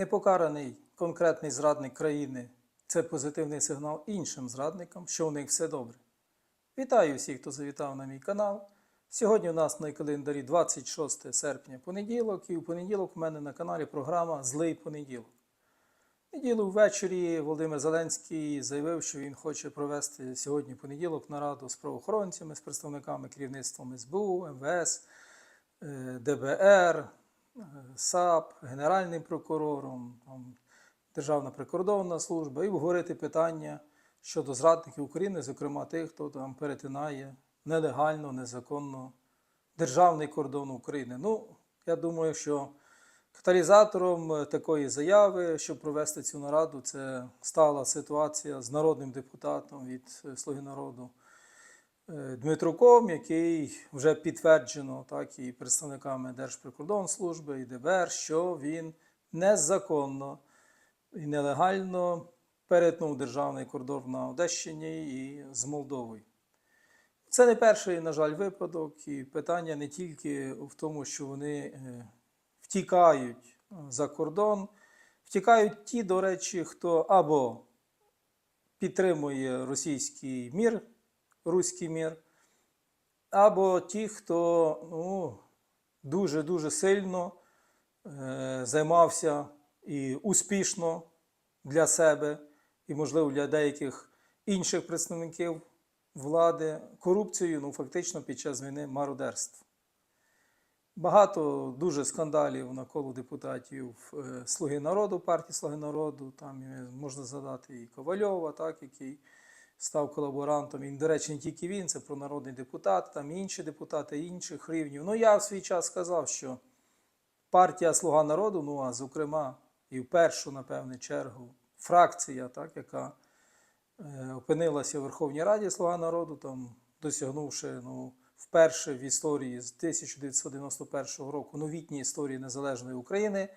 Непокараний конкретний зрадник країни це позитивний сигнал іншим зрадникам, що у них все добре. Вітаю всіх, хто завітав на мій канал. Сьогодні у нас на календарі 26 серпня понеділок, і в понеділок у мене на каналі програма Злий понеділок. Неділю ввечері Володимир Зеленський заявив, що він хоче провести сьогодні понеділок нараду з правоохоронцями, з представниками керівництвом СБУ, МВС, е, ДБР, САП, Генеральним прокурором, там, Державна прикордонна служба і обговорити питання щодо зрадників України, зокрема тих, хто там перетинає нелегально, незаконно державний кордон України. Ну, я думаю, що каталізатором е, такої заяви, щоб провести цю нараду, це стала ситуація з народним депутатом від е, Слуги народу Дмитруком, який вже підтверджено так і представниками Держприкордонслужби і ДБР, що він незаконно і нелегально перетнув державний кордон на Одещині і з Молдовою. Це не перший, на жаль, випадок, і питання не тільки в тому, що вони е, втікають е, за кордон, втікають ті, до речі, хто або підтримує російський мір, руський мір, або ті, хто ну, дуже-дуже сильно е, займався і успішно для себе, і, можливо, для деяких інших представників влади корупцією, ну фактично під час війни мародерство. Багато дуже скандалів навколо депутатів е, Слуги народу, партії Слуги народу. Там можна згадати і Ковальова, так, який став колаборантом. І, до речі, не тільки він, це про народний депутат, там інші депутати інших рівнів. Ну, я в свій час сказав, що партія Слуга народу, ну а зокрема, і в першу, напевне, чергу, фракція, так, яка е, опинилася в Верховній Раді Слуга народу, там, досягнувши ну, вперше в історії з 1991 року новітній історії Незалежної України,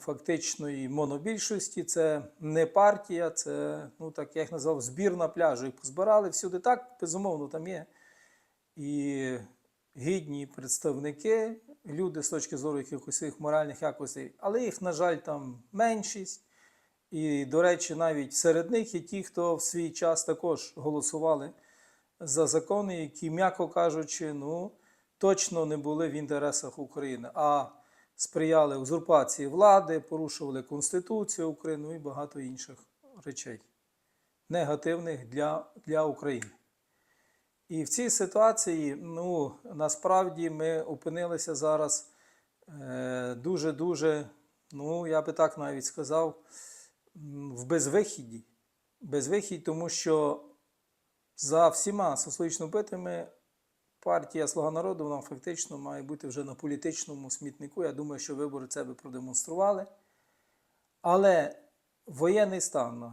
фактичної монобільшості. Це не партія, це, ну так я їх назвав, збір на пляжу. Їх позбирали всюди. Так, безумовно, там є і гідні представники, люди з точки зору якихось своїх моральних якостей, але їх, на жаль, там меншість. І, до речі, навіть серед них є ті, хто в свій час також голосували за закони, які, м'яко кажучи, ну, точно не були в інтересах України, а сприяли узурпації влади, порушували Конституцію України ну, і багато інших речей, негативних для, для України. І в цій ситуації, ну, насправді, ми опинилися зараз е, дуже-дуже, ну, я би так навіть сказав, в безвихіді. Безвихідь, тому що за всіма соціологічно вбитими партія Слуга народу вона фактично має бути вже на політичному смітнику. Я думаю, що вибори це би продемонстрували. Але воєнний стан,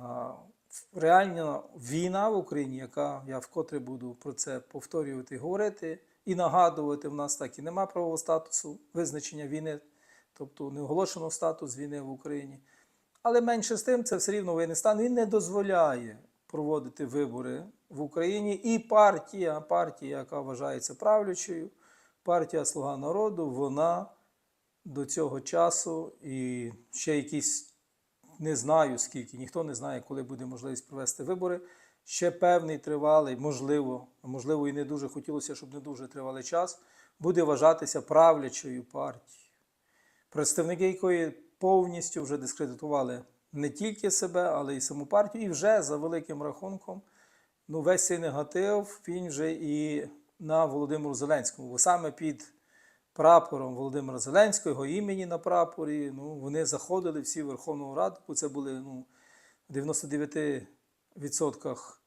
реальна війна в Україні, яка я вкотре буду про це повторювати говорити, і нагадувати, в нас так і нема правового статусу визначення війни, тобто не оголошено статус війни в Україні. Але менше з тим, це все рівно воєнний стан. Він не дозволяє проводити вибори в Україні. І партія, партія, яка вважається правлячою, партія Слуга народу, вона до цього часу і ще якісь не знаю скільки, ніхто не знає, коли буде можливість провести вибори. Ще певний тривалий, можливо, можливо, і не дуже хотілося, щоб не дуже тривалий час, буде вважатися правлячою партією, представники якої повністю вже дискредитували не тільки себе, але й саму партію. І вже за великим рахунком, ну, весь цей негатив він вже і на Володимиру Зеленському. Бо саме під прапором Володимира Зеленського, його імені на прапорі, ну, вони заходили всі в Верховну Раду, бо це були ну, в 99%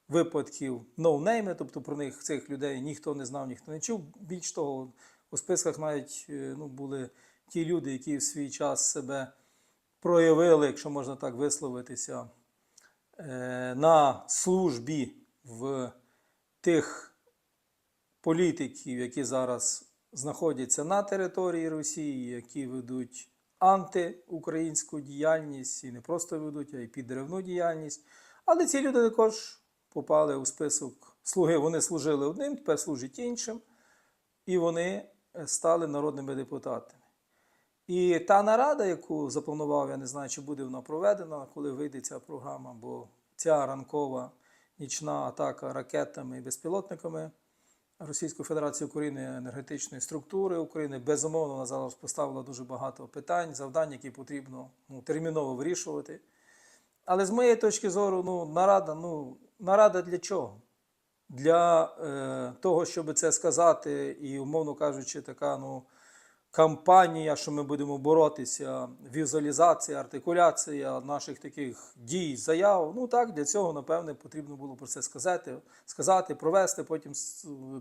випадків ноунейми, тобто про них цих людей ніхто не знав, ніхто не чув. Більш того, у списках навіть е, ну, були ті люди, які в свій час себе проявили, якщо можна так висловитися, е, на службі в тих політиків, які зараз знаходяться на території Росії, які ведуть антиукраїнську діяльність і не просто ведуть, а й підривну діяльність. Але ці люди також попали у список слуги. Вони служили одним, тепер служать іншим, і вони стали народними депутатами. І та нарада, яку запланував, я не знаю, чи буде вона проведена, коли вийде ця програма, бо ця ранкова нічна атака ракетами і безпілотниками Російської Федерації України енергетичної структури України безумовно вона зараз поставила дуже багато питань, завдань, які потрібно ну, терміново вирішувати. Але з моєї точки зору, ну, нарада, ну, нарада для чого? Для е, того, щоб це сказати, і, умовно кажучи, така ну, кампанія, що ми будемо боротися, візуалізація, артикуляція наших таких дій, заяв. Ну так, для цього, напевне, потрібно було про це сказати, сказати, провести, потім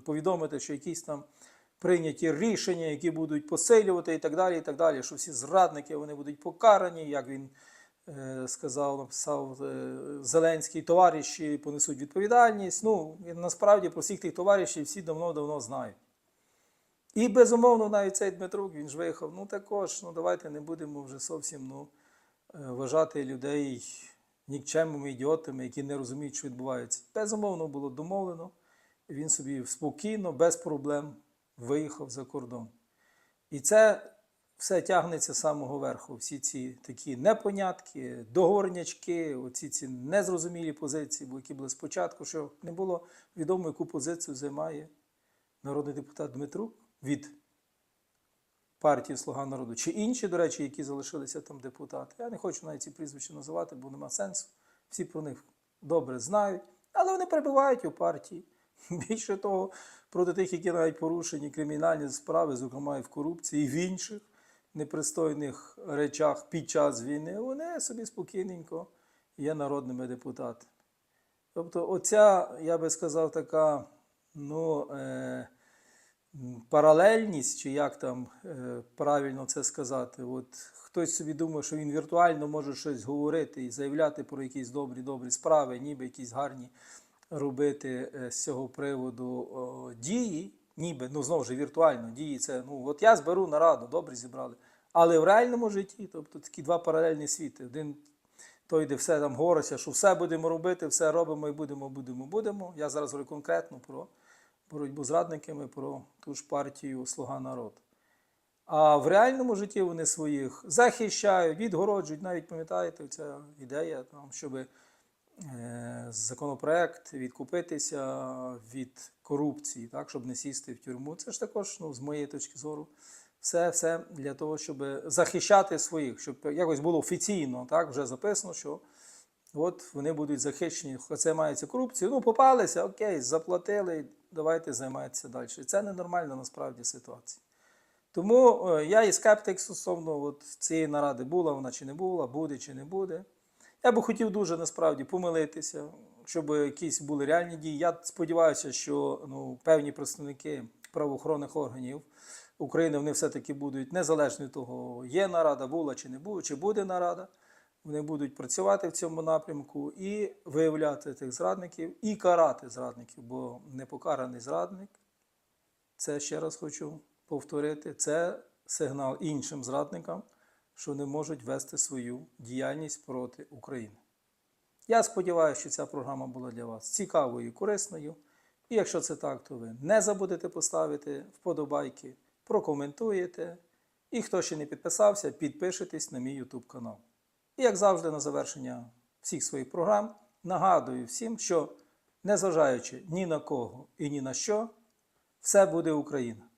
повідомити, що якісь там прийняті рішення, які будуть посилювати і так далі, і так далі, що всі зрадники вони будуть покарані, як він е, сказав, написав е, Зеленський, товариші понесуть відповідальність. Ну, насправді про всіх тих товаришів всі давно-давно знають. І безумовно, навіть цей Дмитрук, він ж виїхав. Ну також, ну давайте не будемо вже зовсім ну, е, вважати людей нікчемними ідіотами, які не розуміють, що відбувається. Безумовно, було домовлено. Він собі спокійно, без проблем виїхав за кордон. І це все тягнеться з самого верху. Всі ці такі непонятки, договорнячки, оці ці незрозумілі позиції, бо які були спочатку, що не було відомо, яку позицію займає народний депутат Дмитрук від партії Слуга народу, чи інші, до речі, які залишилися там депутати. Я не хочу навіть ці прізвища називати, бо нема сенсу. Всі про них добре знають, але вони перебувають у партії. Більше того, проти тих, які навіть порушені кримінальні справи, зокрема і в корупції, і в інших непристойних речах під час війни, вони собі спокійненько є народними депутатами. Тобто, оця, я би сказав, така ну, е, паралельність, чи як там е, правильно це сказати, от хтось собі думає, що він віртуально може щось говорити і заявляти про якісь добрі добрі справи, ніби якісь гарні робити е, з цього приводу дії, ніби, ну знову ж віртуально, дії це, ну от я зберу нараду, добре зібрали. Але в реальному житті, тобто такі два паралельні світи. Один той, де все там говориться, що все будемо робити, все робимо і будемо, будемо, будемо. Я зараз говорю конкретно про боротьбу з радниками, про ту ж партію Слуга народу. А в реальному житті вони своїх захищають, відгороджують. Навіть пам'ятаєте, ця ідея, там, щоб е, законопроект відкупитися від корупції, так, щоб не сісти в тюрму. Це ж також, ну, з моєї точки зору, все, все для того, щоб захищати своїх, щоб якось було офіційно, так, вже записано, що от вони будуть захищені, це мається корупцію. Ну, попалися, окей, заплатили, давайте займайтеся далі. Це ненормальна насправді ситуація. Тому е, я і скептик стосовно от цієї наради була вона чи не була, буде чи не буде. Я би хотів дуже насправді помилитися, щоб якісь були реальні дії. Я сподіваюся, що ну, певні представники правоохоронних органів України вони все-таки будуть незалежно від того, є нарада, була чи не була, чи буде нарада. Вони будуть працювати в цьому напрямку і виявляти тих зрадників, і карати зрадників, бо непокараний зрадник це ще раз хочу повторити, це сигнал іншим зрадникам, що не можуть вести свою діяльність проти України. Я сподіваюся, що ця програма була для вас цікавою і корисною. І якщо це так, то ви не забудете поставити вподобайки, прокоментуєте. І хто ще не підписався, підпишитесь на мій YouTube канал. І як завжди, на завершення всіх своїх програм, нагадую всім, що незважаючи ні на кого і ні на що, все буде Україна.